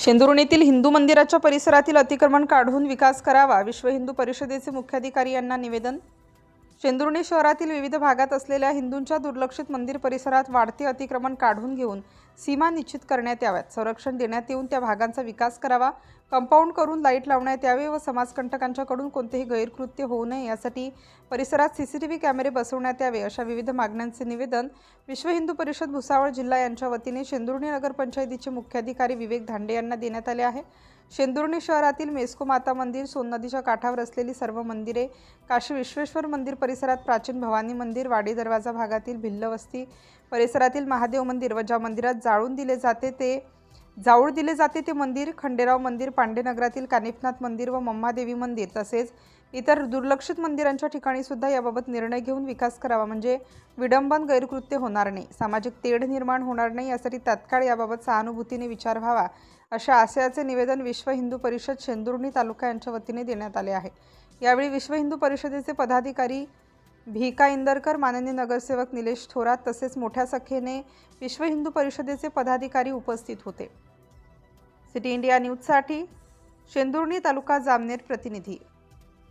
शेंदुर्णीतील हिंदू मंदिराच्या परिसरातील अतिक्रमण काढून विकास करावा विश्व हिंदू परिषदेचे मुख्याधिकारी यांना निवेदन शेंदुर्णी शहरातील विविध भागात असलेल्या हिंदूंच्या दुर्लक्षित मंदिर परिसरात वाढते अतिक्रमण काढून घेऊन सीमा निश्चित करण्यात याव्यात. संरक्षण देण्यात येऊन त्या भागांचा विकास करावा कंपाऊंड करून लाइट लावण्यात यावे व समाजकंटकांच्याकडून कोणतेही गैरकृत्य होऊ नये यासाठी परिसरात सी सी टी व्ही कॅमेरे बसवण्यात यावे अशा विविध मागण्यांचे निवेदन विश्व हिंदू परिषद भुसावळ जिल्हा यांच्या वतीने शेंदुर्णी नगरपंचायतीचे मुख्याधिकारी विवेक धांडे यांना देण्यात आले आहे. शेंदुर्णी शहरातील मेस्को माता मंदिर सोन नदीच्या काठावर असलेली सर्व मंदिरे काशी विश्वेश्वर मंदिर परिसरात प्राचीन भवानी मंदिर वाडी दरवाजा भागातील भिल्लवस्ती परिसरातील महादेव मंदिर व ज्या मंदिरात जाळून दिले जाते ते जाऊळ दिले जाते ते मंदिर खंडेराव मंदिर पांडेनगरातील कानिफनाथ मंदिर व मम्मादेवी मंदिर तसेच इतर दुर्लक्षित मंदिरांच्या ठिकाणी सुद्धा याबाबत निर्णय घेऊन विकास करावा म्हणजे विडंबन गैरकृत्य होणार नाही. सामाजिक तेढ निर्माण होणार नाही यासाठी तात्काळ याबाबत सहानुभूतीने विचार व्हावा अशा आशयाचे निवेदन विश्व हिंदू परिषद शेंदुर्णी तालुका यांच्या वतीने देण्यात आले आहे. यावेळी विश्व हिंदू परिषदेचे पदाधिकारी भिका इंदरकर माननीय नगरसेवक निलेश थोरात तसेच मोठ्या संख्येने विश्व हिंदू परिषदेचे पदाधिकारी उपस्थित होते. सिटी इंडिया न्यूजसाठी शेंदुर्णी तालुका जामनेर प्रतिनिधी